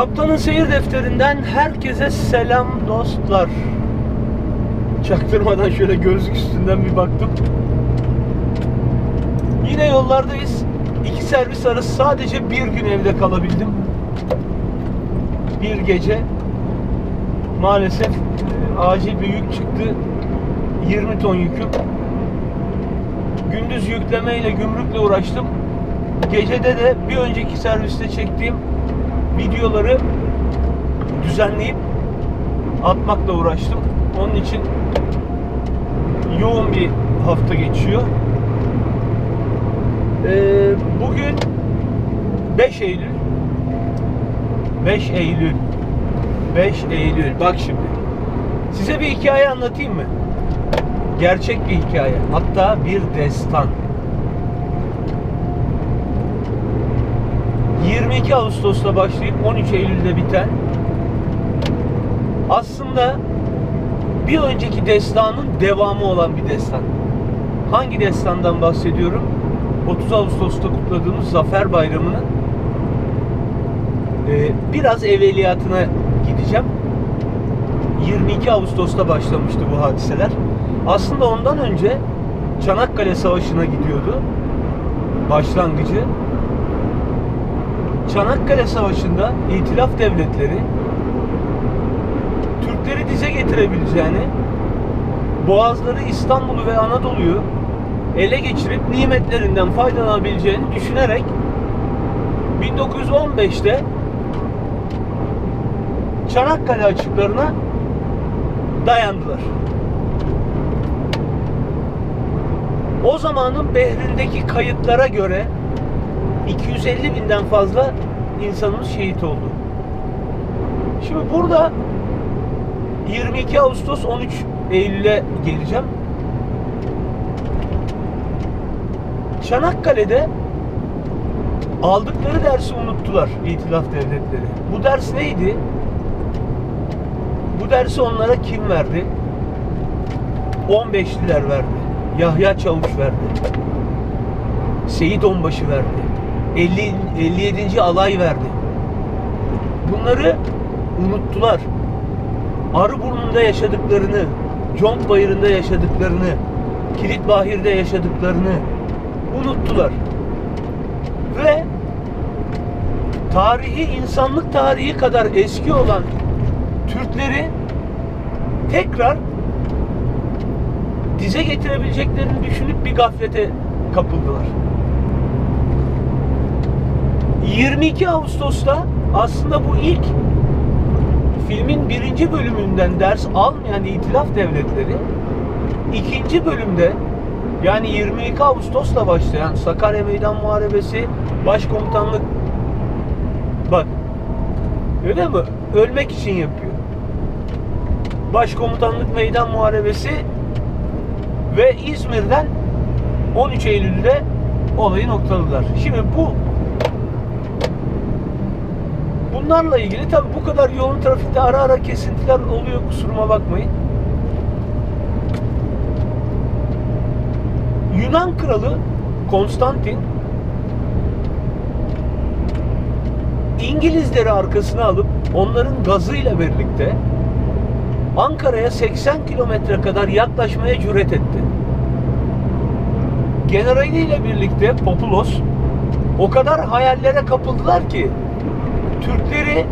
Kaptanın seyir defterinden herkese selam dostlar. Çaktırmadan şöyle gözlük üstünden bir baktım. Yine yollardayız. İki servis arası sadece bir gün evde kalabildim. Bir gece. Maalesef e, acil bir yük çıktı. 20 ton yüküm. Gündüz yüklemeyle, gümrükle uğraştım. Gecede de bir önceki serviste çektiğim videoları düzenleyip atmakla uğraştım. Onun için yoğun bir hafta geçiyor. Ee, bugün 5 Eylül 5 Eylül 5 Eylül bak şimdi size bir hikaye anlatayım mı? Gerçek bir hikaye hatta bir destan 22 Ağustos'ta başlayıp 13 Eylül'de biten aslında bir önceki destanın devamı olan bir destan. Hangi destandan bahsediyorum? 30 Ağustos'ta kutladığımız Zafer Bayramı'nın e, biraz evveliyatına gideceğim. 22 Ağustos'ta başlamıştı bu hadiseler. Aslında ondan önce Çanakkale Savaşı'na gidiyordu. Başlangıcı. Çanakkale Savaşı'nda İtilaf devletleri Türkleri dize getirebileceğini, Boğazları İstanbul'u ve Anadolu'yu ele geçirip nimetlerinden faydalanabileceğini düşünerek 1915'te Çanakkale açıklarına dayandılar. O zamanın Behrin'deki kayıtlara göre 250 binden fazla insanımız şehit oldu. Şimdi burada 22 Ağustos 13 Eylül'e geleceğim. Çanakkale'de aldıkları dersi unuttular İtilaf devletleri. Bu ders neydi? Bu dersi onlara kim verdi? 15'liler verdi. Yahya Çavuş verdi. Seyit Onbaşı verdi. 50, 57. alay verdi. Bunları unuttular. Arıburnu'nda yaşadıklarını, Conk Bayırı'nda yaşadıklarını, Kilit Bahir'de yaşadıklarını unuttular. Ve tarihi insanlık tarihi kadar eski olan Türkleri tekrar dize getirebileceklerini düşünüp bir gaflete kapıldılar. 22 Ağustos'ta aslında bu ilk filmin birinci bölümünden ders almayan itilaf devletleri ikinci bölümde yani 22 Ağustos'ta başlayan Sakarya Meydan Muharebesi Başkomutanlık bak öyle mi? Ölmek için yapıyor. Başkomutanlık Meydan Muharebesi ve İzmir'den 13 Eylül'de olayı noktaladılar. Şimdi bu bunlarla ilgili tabi bu kadar yoğun trafikte ara ara kesintiler oluyor kusuruma bakmayın. Yunan kralı Konstantin İngilizleri arkasına alıp onların gazıyla birlikte Ankara'ya 80 kilometre kadar yaklaşmaya cüret etti. Generaliyle birlikte Populos o kadar hayallere kapıldılar ki Türkleri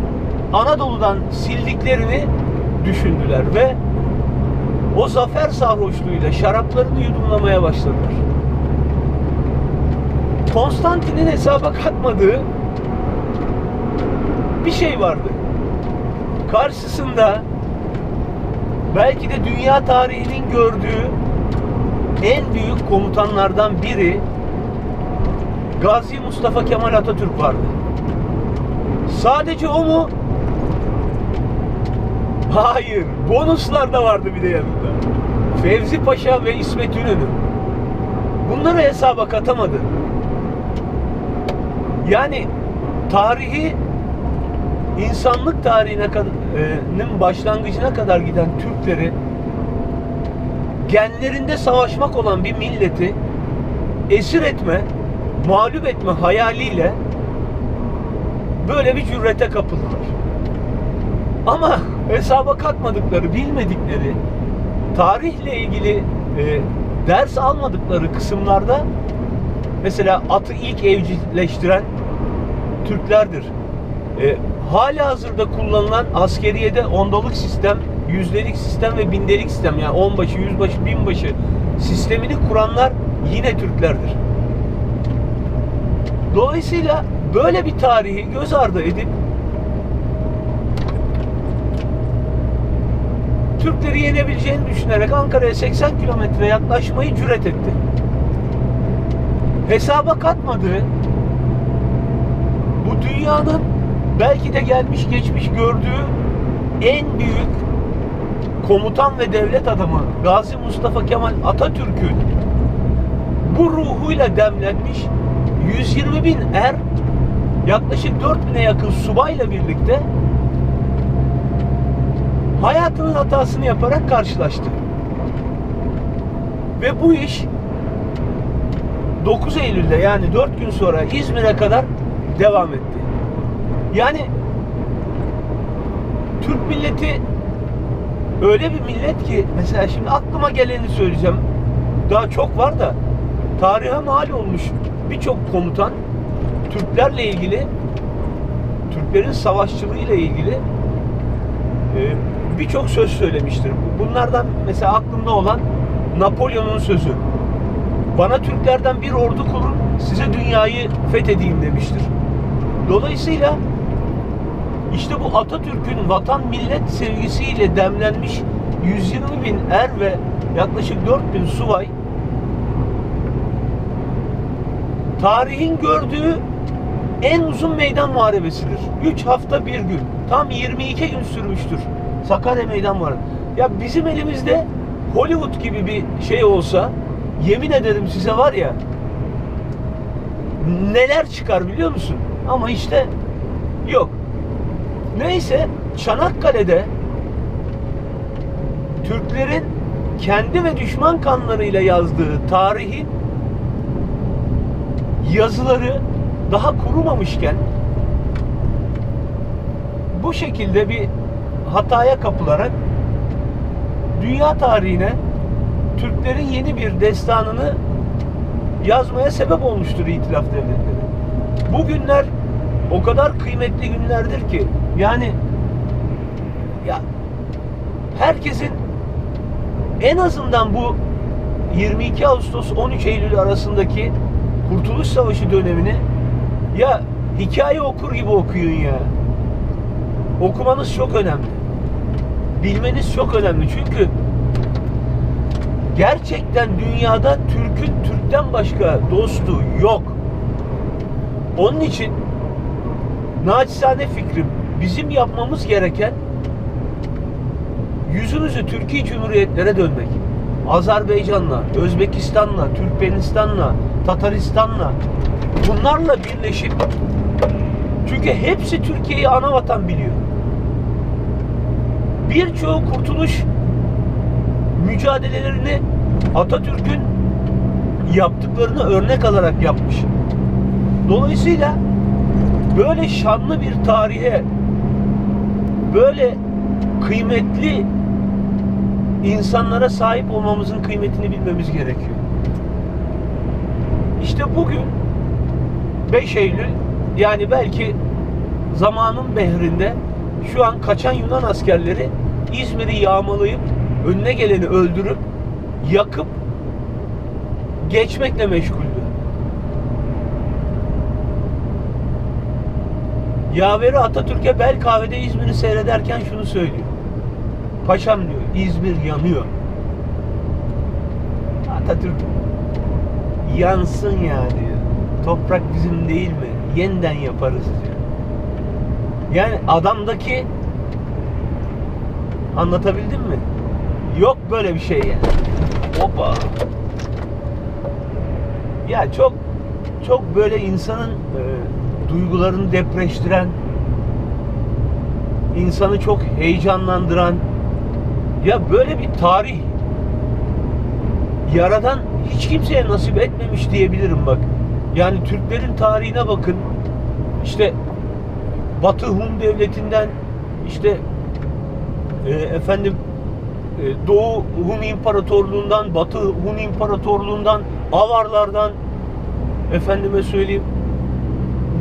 Anadolu'dan sildiklerini düşündüler ve o zafer sarhoşluğuyla şaraplarını yudumlamaya başladılar. Konstantin'in hesaba katmadığı bir şey vardı. Karşısında belki de dünya tarihinin gördüğü en büyük komutanlardan biri Gazi Mustafa Kemal Atatürk vardı. Sadece o mu? Hayır. Bonuslar da vardı bir de yanında. Fevzi Paşa ve İsmet İnönü. Bunları hesaba katamadı. Yani tarihi insanlık tarihine kadar'ın başlangıcına kadar giden Türkleri genlerinde savaşmak olan bir milleti esir etme, mağlup etme hayaliyle böyle bir cürete kapıldılar. Ama hesaba katmadıkları, bilmedikleri, tarihle ilgili e, ders almadıkları kısımlarda mesela atı ilk evcilleştiren Türklerdir. E, hala hazırda kullanılan askeriyede ondalık sistem, yüzdelik sistem ve bindelik sistem yani onbaşı, yüzbaşı, binbaşı sistemini kuranlar yine Türklerdir. Dolayısıyla böyle bir tarihi göz ardı edip Türkleri yenebileceğini düşünerek Ankara'ya 80 kilometre yaklaşmayı cüret etti. Hesaba katmadığı bu dünyanın belki de gelmiş geçmiş gördüğü en büyük komutan ve devlet adamı Gazi Mustafa Kemal Atatürk'ün bu ruhuyla demlenmiş 120 bin er yaklaşık 4 bine yakın subayla birlikte hayatının hatasını yaparak karşılaştı. Ve bu iş 9 Eylül'de yani 4 gün sonra İzmir'e kadar devam etti. Yani Türk milleti öyle bir millet ki mesela şimdi aklıma geleni söyleyeceğim. Daha çok var da tarihe mal olmuş birçok komutan Türklerle ilgili Türklerin savaşçılığı ile ilgili e, birçok söz söylemiştir. Bunlardan mesela aklımda olan Napolyon'un sözü. Bana Türklerden bir ordu kurun, size dünyayı fethedeyim demiştir. Dolayısıyla işte bu Atatürk'ün vatan millet sevgisiyle demlenmiş 120 bin er ve yaklaşık 4 bin subay tarihin gördüğü en uzun meydan muharebesidir. 3 hafta bir gün. Tam 22 gün sürmüştür. Sakarya Meydan Muharebesi. Ya bizim elimizde Hollywood gibi bir şey olsa yemin ederim size var ya neler çıkar biliyor musun? Ama işte yok. Neyse Çanakkale'de Türklerin kendi ve düşman kanlarıyla yazdığı tarihin yazıları daha kurumamışken bu şekilde bir hataya kapılarak dünya tarihine Türklerin yeni bir destanını yazmaya sebep olmuştur İtilaf Devletleri. Bu günler o kadar kıymetli günlerdir ki yani ya herkesin en azından bu 22 Ağustos 13 Eylül arasındaki Kurtuluş Savaşı dönemini ya hikaye okur gibi okuyun ya. Okumanız çok önemli. Bilmeniz çok önemli. Çünkü gerçekten dünyada Türk'ün Türk'ten başka dostu yok. Onun için naçizane fikrim bizim yapmamız gereken yüzümüzü Türkiye Cumhuriyetlere dönmek. Azerbaycan'la, Özbekistan'la, Türkmenistan'la, Tataristan'la bunlarla birleşip çünkü hepsi Türkiye'yi ana vatan biliyor. Birçoğu kurtuluş mücadelelerini Atatürk'ün yaptıklarını örnek alarak yapmış. Dolayısıyla böyle şanlı bir tarihe böyle kıymetli insanlara sahip olmamızın kıymetini bilmemiz gerekiyor. İşte bugün 5 Eylül yani belki zamanın behrinde şu an kaçan Yunan askerleri İzmir'i yağmalayıp önüne geleni öldürüp yakıp geçmekle meşguldü. Yaveri Atatürk'e bel kahvede İzmir'i seyrederken şunu söylüyor. Paşam diyor İzmir yanıyor. Atatürk yansın ya diyor. Toprak bizim değil mi? Yeniden yaparız diyor. Yani adamdaki anlatabildim mi? Yok böyle bir şey yani. Hoppa. Ya çok çok böyle insanın e, duygularını depreştiren insanı çok heyecanlandıran ya böyle bir tarih yaradan hiç kimseye nasip etmemiş diyebilirim bak. Yani Türklerin tarihine bakın. İşte Batı Hun devletinden işte e, efendim e, Doğu Hun İmparatorluğundan, Batı Hun İmparatorluğundan, Avarlardan efendime söyleyeyim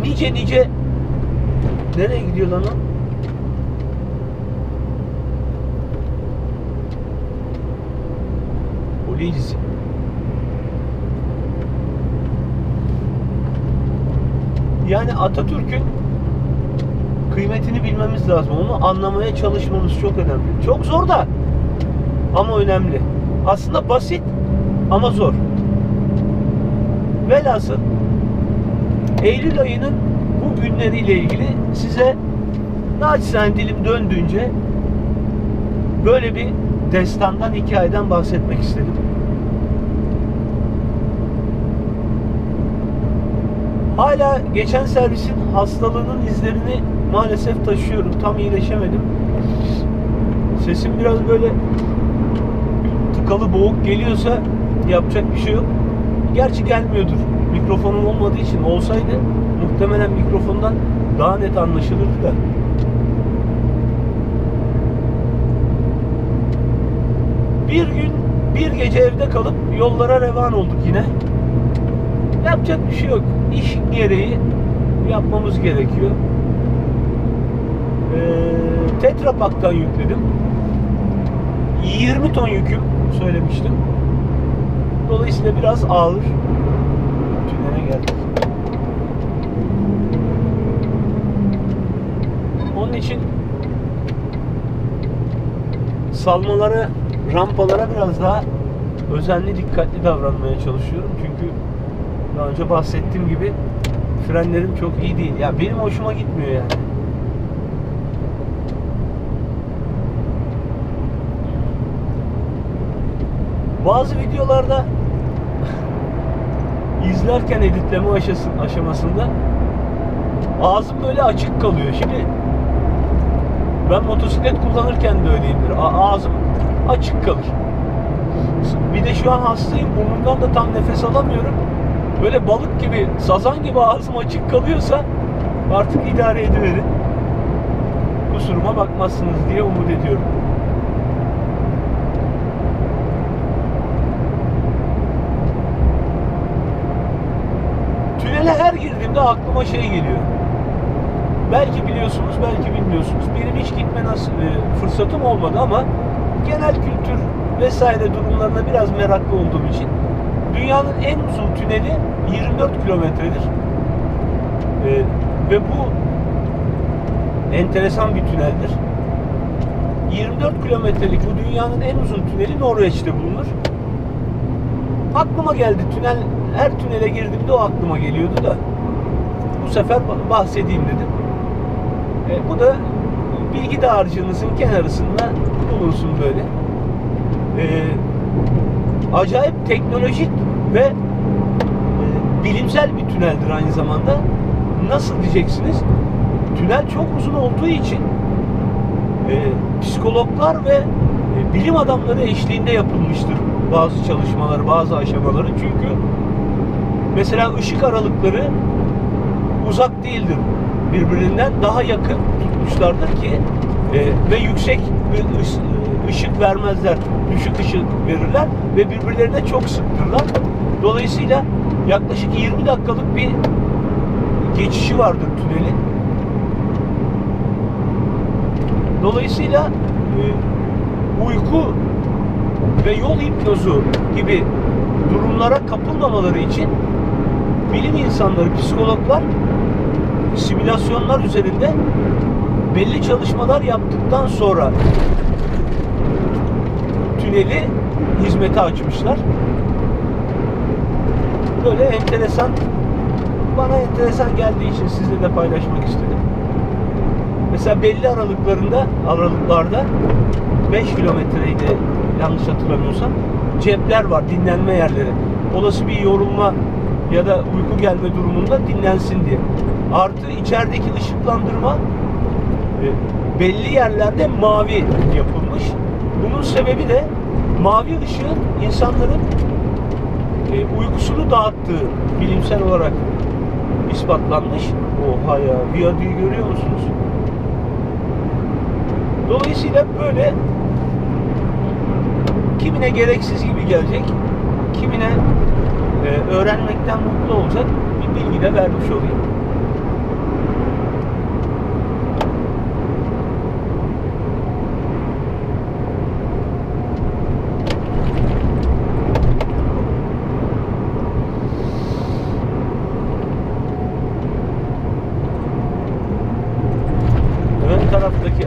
nice nice nereye gidiyor lan o? Polis. Yani Atatürk'ün kıymetini bilmemiz lazım. Onu anlamaya çalışmamız çok önemli. Çok zor da ama önemli. Aslında basit ama zor. Velhasıl Eylül ayının bu günleriyle ilgili size naçizane dilim döndüğünce böyle bir destandan, hikayeden bahsetmek istedim. Hala geçen servisin hastalığının izlerini maalesef taşıyorum. Tam iyileşemedim. Sesim biraz böyle tıkalı boğuk geliyorsa yapacak bir şey yok. Gerçi gelmiyordur. Mikrofonum olmadığı için olsaydı muhtemelen mikrofondan daha net anlaşılırdı da. Bir gün bir gece evde kalıp yollara revan olduk yine. Yapacak bir şey yok. İş gereği yapmamız gerekiyor. Ee, Tetra Pak'tan yükledim. 20 ton yüküm söylemiştim. Dolayısıyla biraz ağır. Tünele geldik. Onun için salmalara, rampalara biraz daha özenli, dikkatli davranmaya çalışıyorum. Çünkü daha önce bahsettiğim gibi frenlerim çok iyi değil. Ya benim hoşuma gitmiyor yani. Bazı videolarda izlerken editleme aşamasında ağzım böyle açık kalıyor. Şimdi ben motosiklet kullanırken de öyleyimdir. Ağzım açık kalır. Bir de şu an hastayım. Burnumdan da tam nefes alamıyorum. Böyle balık gibi, sazan gibi ağzım açık kalıyorsa artık idare ediverin. Kusuruma bakmazsınız diye umut ediyorum. Tünele her girdiğimde aklıma şey geliyor. Belki biliyorsunuz, belki bilmiyorsunuz. Benim hiç gitme nasıl e, fırsatım olmadı ama genel kültür vesaire durumlarına biraz meraklı olduğum için dünyanın en uzun tüneli 24 kilometredir. E, ve bu enteresan bir tüneldir. 24 kilometrelik bu dünyanın en uzun tüneli Norveç'te bulunur. Aklıma geldi tünel her tünele girdiğimde o aklıma geliyordu da bu sefer bahsedeyim dedim. E, bu da bilgi dağarcığınızın kenarısında bulunsun böyle. E, acayip teknolojik ve e, bilimsel bir tüneldir aynı zamanda. Nasıl diyeceksiniz? Tünel çok uzun olduğu için e, psikologlar ve e, bilim adamları eşliğinde yapılmıştır bazı çalışmaları, bazı aşamaları. Çünkü mesela ışık aralıkları uzak değildir. Birbirinden daha yakın tutmuşlardır ki e, ve yüksek bir ışık vermezler. Düşük ışık verirler ve birbirlerine çok sıktırlar. Dolayısıyla yaklaşık 20 dakikalık bir geçişi vardır tünelin. Dolayısıyla e, uyku ve yol hipnozu gibi durumlara kapılmamaları için bilim insanları, psikologlar simülasyonlar üzerinde belli çalışmalar yaptıktan sonra tüneli hizmete açmışlar. Böyle enteresan bana enteresan geldiği için sizle de paylaşmak istedim. Mesela belli aralıklarında aralıklarda 5 kilometreydi yanlış hatırlamıyorsam cepler var dinlenme yerleri. Olası bir yorulma ya da uyku gelme durumunda dinlensin diye. Artı içerideki ışıklandırma e, belli yerlerde mavi yapılmış. Bunun sebebi de mavi ışığın insanların e, uykusunu dağıttığı bilimsel olarak ispatlanmış. Oha ya, viyadüğü görüyor musunuz? Dolayısıyla böyle kimine gereksiz gibi gelecek, kimine e, öğrenmekten mutlu olacak bir bilgi de vermiş olayım.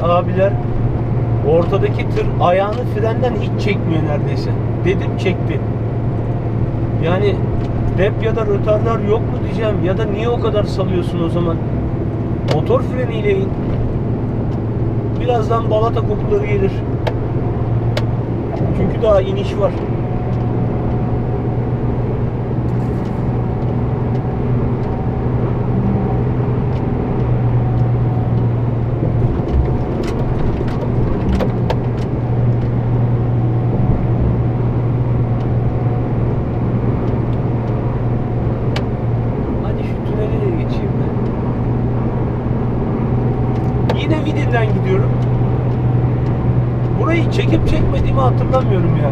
Abiler ortadaki tır ayağını frenden hiç çekmiyor neredeyse. Dedim çekti. Yani dep ya da rötardar yok mu diyeceğim ya da niye o kadar salıyorsun o zaman? Motor freniyle in. Birazdan balata kokuları gelir. Çünkü daha iniş var. Hadi şu tüneli de geçeyim ben. Yine Vidin'den gidiyorum. Burayı çekip çekmediğimi hatırlamıyorum ya.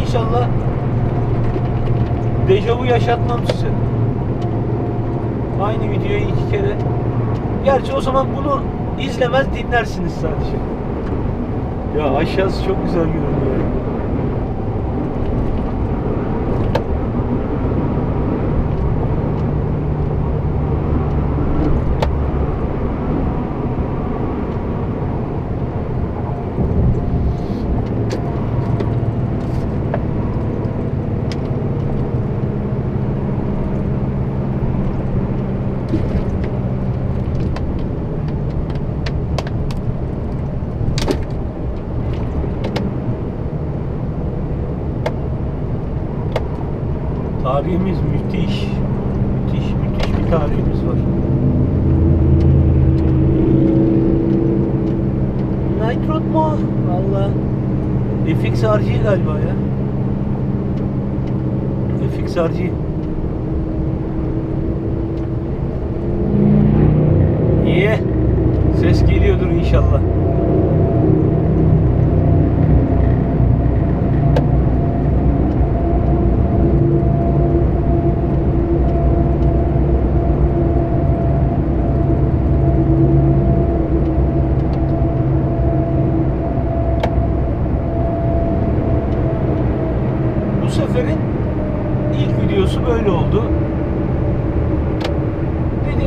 İnşallah dejavu yaşatmam size. Aynı videoyu iki kere. Gerçi o zaman bunu izlemez dinlersiniz sadece. Ya aşağısı çok güzel görünüyor. Tarihimiz müthiş. Müthiş, müthiş bir tarihimiz var. Nitrot mu? Valla. FXRG galiba ya. FXRG. İyi. Ses geliyordur inşallah. Bu seferin ilk videosu böyle oldu.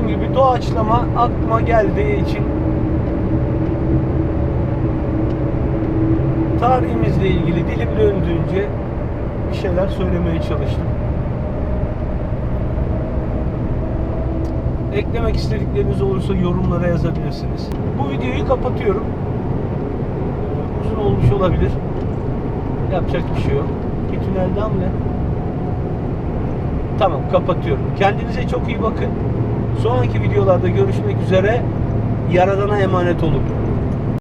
Dediğim gibi doğaçlama aklıma geldiği için tarihimizle ilgili dilim döndüğünce bir şeyler söylemeye çalıştım. Eklemek istedikleriniz olursa yorumlara yazabilirsiniz. Bu videoyu kapatıyorum. Uzun olmuş olabilir. Yapacak bir şey yok. Bir tünelden mi? Tamam kapatıyorum. Kendinize çok iyi bakın. Sonraki videolarda görüşmek üzere. Yaradana emanet olun.